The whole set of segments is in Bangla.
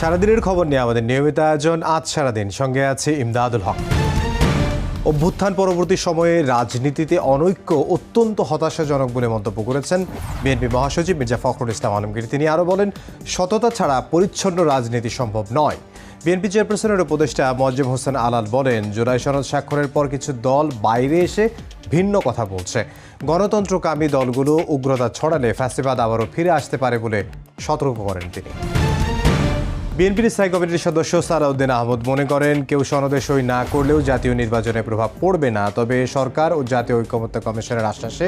সারাদিনের খবর নিয়ে আমাদের নিয়মিত আয়োজন আজ সারাদিন। সঙ্গে আছে ইমদাদুল হক। অভ্যুত্থান পরবর্তী সময়ে রাজনীতিতে অনৈক্য, অত্যন্ত হতাশাজনক বলে মন্তব্য করেছেন বিএনপি মহাসচিব মির্জা ফখরুল ইসলাম আলমগীর। তিনি আরও বলেন, সততা ছাড়া পরিচ্ছন্ন রাজনীতি সম্ভব নয়। বিএনপি চেয়ারপারসনের উপদেষ্টা মজ্জেম হোসেন আলাল বলেন, জুলাই সনদ স্বাক্ষরের পর কিছু দল বাইরে এসে ভিন্ন কথা বলছে। গণতন্ত্রকামী দলগুলো উগ্রতা ছড়ালে ফ্যাসিবাদ আবারও ফিরে আসতে পারে বলে সতর্ক করেন তিনি। বিএনপির স্থায়ী কমিটির সদস্য সালাউদ্দিন আহমদ মনে করেন, কেউ সনদে সই না করলেও জাতীয় নির্বাচনে প্রভাব পড়বে না। তবে সরকার ও জাতীয় ঐক্যমত্য কমিশনের আশ্বাসে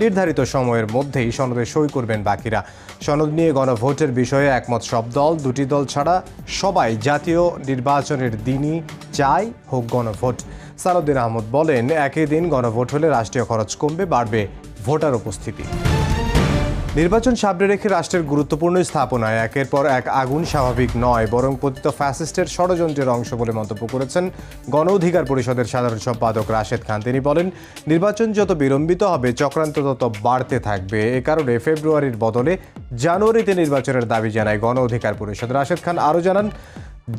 নির্ধারিত সময়ের মধ্যেই সনদে সই করবেন বাকিরা। সনদ নিয়ে গণভোটের বিষয়ে একমত সব দল, দুটি দল ছাড়া সবাই জাতীয় নির্বাচনের দিনই চাই হোক গণভোট। সালাউদ্দিন আহমদ বলেন, একই দিন গণভোট হলে রাষ্ট্রীয় খরচ কমবে, বাড়বে ভোটার উপস্থিতি। নির্বাচন সামনে রেখে রাষ্ট্রের গুরুত্বপূর্ণ স্থাপনায় একের পর এক আগুন স্বাভাবিক নয়, বরং পতিত ফ্যাসিস্টের ষড়যন্ত্রের অংশ বলে মন্তব্য করেছেন গণ অধিকার পরিষদের সাধারণ সম্পাদক রাশেদ খান। তিনি বলেন, নির্বাচন যত বিলম্বিত হবে, চক্রান্ত তত বাড়তে থাকবে। এ কারণে ফেব্রুয়ারির বদলে জানুয়ারিতে নির্বাচনের দাবি জানায় গণ অধিকার পরিষদ। রাশেদ খান আরও জানান,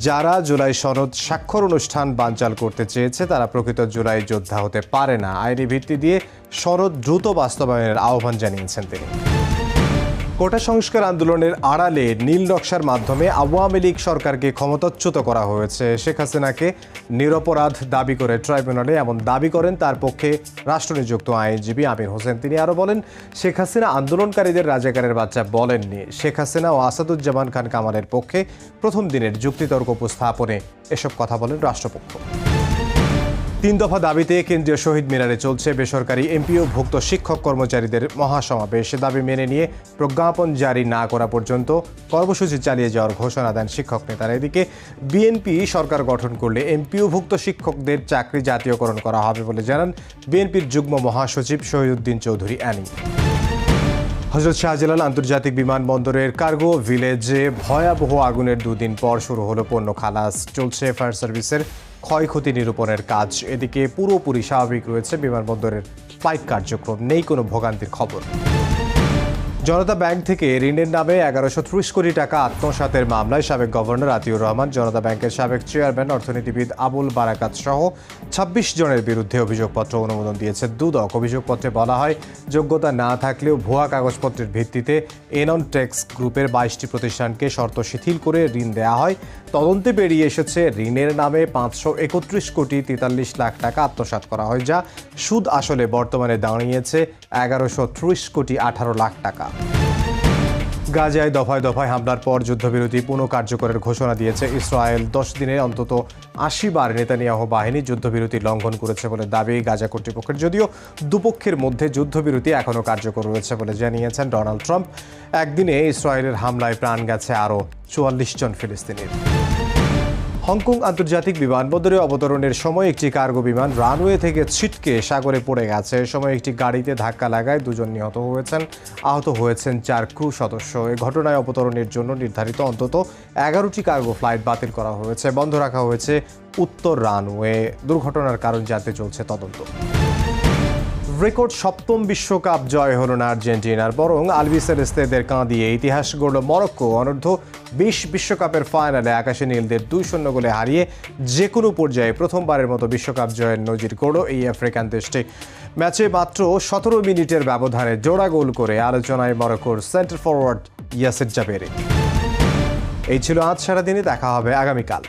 যারা জুলাই সনদ স্বাক্ষর অনুষ্ঠান বানচাল করতে চেয়েছে, তারা প্রকৃত জুলাই যোদ্ধা হতে পারে না। আইনি ভিত্তি দিয়ে সনদ দ্রুত বাস্তবায়নের আহ্বান জানিয়েছেন তিনি। কোটা সংস্কার আন্দোলনের আড়ালে নীল নকশার মাধ্যমে আওয়ামী লীগ সরকারকে ক্ষমতাচ্যুত করা হয়েছে। শেখ হাসিনাকে নিরপরাধ দাবি করে ট্রাইব্যুনালে এমন দাবি করেন তার পক্ষে রাষ্ট্রনিযুক্ত আইনজীবী আমির হোসেন। তিনি আরও বলেন, শেখ হাসিনা আন্দোলনকারীদের রাজাকারের বাচ্চা বলেননি। শেখ হাসিনা ও আসাদুজ্জামান খান কামালের পক্ষে প্রথম দিনের যুক্তিতর্ক উপস্থাপনে এসব কথা বলেন রাষ্ট্রপক্ষ। তিন দফা দাবিতে কেন্দ্রীয় শহীদ মিনারে চলছে বেসরকারি এমপিও ভুক্ত শিক্ষক কর্মচারীদের মহাসমাবেশ। দাবি মেনে নিয়ে প্রজ্ঞাপন জারি না করা পর্যন্ত কর্মসূচি চালিয়ে যাওয়ার ঘোষণা দেন শিক্ষক নেতারা। এদিকে বিএনপি সরকার গঠন করলে এমপিও ভুক্ত শিক্ষকদের চাকরি জাতীয়করণ করা হবে বলে জানান বিএনপির যুগ্ম মহাসচিব শহীদুদ্দিন চৌধুরী অ্যানি। হজরত শাহজালাল আন্তর্জাতিক বিমানবন্দরের কার্গো ভিলেজে ভয়াবহ আগুনের দুদিন পর শুরু হলো পণ্য খালাস। চলছে ফায়ার সার্ভিসের ক্ষয়ক্ষতি নিরূপণের কাজ। এদিকে পুরোপুরি স্বাভাবিক রয়েছে বিমানবন্দরের ফ্লাইট কার্যক্রম। নেই কোনো ভোগান্তির খবর। জনতা ব্যাংক থেকে ঋণের নামে এগারোশো ত্রিশ কোটি টাকা আত্মসাতের মামলায় সাবেক গভর্নর আতিউর রহমান, জনতা ব্যাংকের সাবেক চেয়ারম্যান, অর্থনীতিবিদ আবুল বারাকাত সহ ছাব্বিশ জনের বিরুদ্ধে অভিযোগপত্র অনুমোদন দিয়েছে। দুদক অভিযোগপত্রে বলা হয়, যোগ্যতা না থাকলেও ভুয়া কাগজপত্রের ভিত্তিতে এনন টেক্স গ্রুপের বাইশটি প্রতিষ্ঠানকে শর্ত শিথিল করে ঋণ দেওয়া হয়। তদন্তে বেরিয়ে এসেছে, ঋণের নামে পাঁচশো একত্রিশ কোটি তেতাল্লিশ লাখ টাকা আত্মসাৎ করা হয়, যা সুদ আসলে বর্তমানে দাঁড়িয়েছে এগারোশো কোটি আঠারো লাখ টাকা। গাজায় দফায় দফায় হামলার পর যুদ্ধবিরতি পুনঃ কার্যকরের ঘোষণা দিয়েছে ইসরায়েল। দশ দিনে অন্তত আশি বার নেতানিয়াহ বাহিনী যুদ্ধবিরতি লঙ্ঘন করেছে বলে দাবি গাজা কর্তৃপক্ষের। যদিও দুপক্ষের মধ্যে যুদ্ধবিরতি এখনও কার্যকর রয়েছে বলে জানিয়েছেন ডোনাল্ড ট্রাম্প। একদিনে ইসরায়েলের হামলায় প্রাণ গেছে আরও চুয়াল্লিশ জন ফিলিস্তিনির। হংকং আন্তর্জাতিক বিমানবন্দরে অবতরণের সময় একটি কার্গো বিমান রানওয়ে থেকে ছিটকে সাগরে পড়ে গেছে। এ সময় একটি গাড়িতে ধাক্কা লাগায় দুজন নিহত হয়েছেন। আহত হয়েছেন চার ক্রু সদস্য। এ ঘটনায় অবতরণের জন্য নির্ধারিত অন্তত এগারোটি কার্গো ফ্লাইট বাতিল করা হয়েছে। বন্ধ রাখা হয়েছে উত্তর রানওয়ে। দুর্ঘটনার কারণ জানতে চলছে তদন্ত। রেকর্ড সপ্তম বিশ্বকাপ জয় হলো না আর্জেন্টিনার, বরং আলবি সেলেস্তেদের কাঁদিয়ে ইতিহাস গড়ল মরক্কো। অনূর্ধ্ব বিশ বিশ্বকাপের ফাইনালে আকাশে নীলদের দুই শূন্য গোলে হারিয়ে যে কোনো পর্যায়ে প্রথমবারের মতো বিশ্বকাপ জয়ের নজির গড়ল এই আফ্রিকান দেশটি। ম্যাচে মাত্র সতেরো মিনিটের ব্যবধানে জোড়া গোল করে আলোচনায় মরক্কোর সেন্টার ফরওয়ার্ড ইয়াসের জাবেরি। এই ছিল আজ, সারাদিনই দেখা হবে আগামীকাল।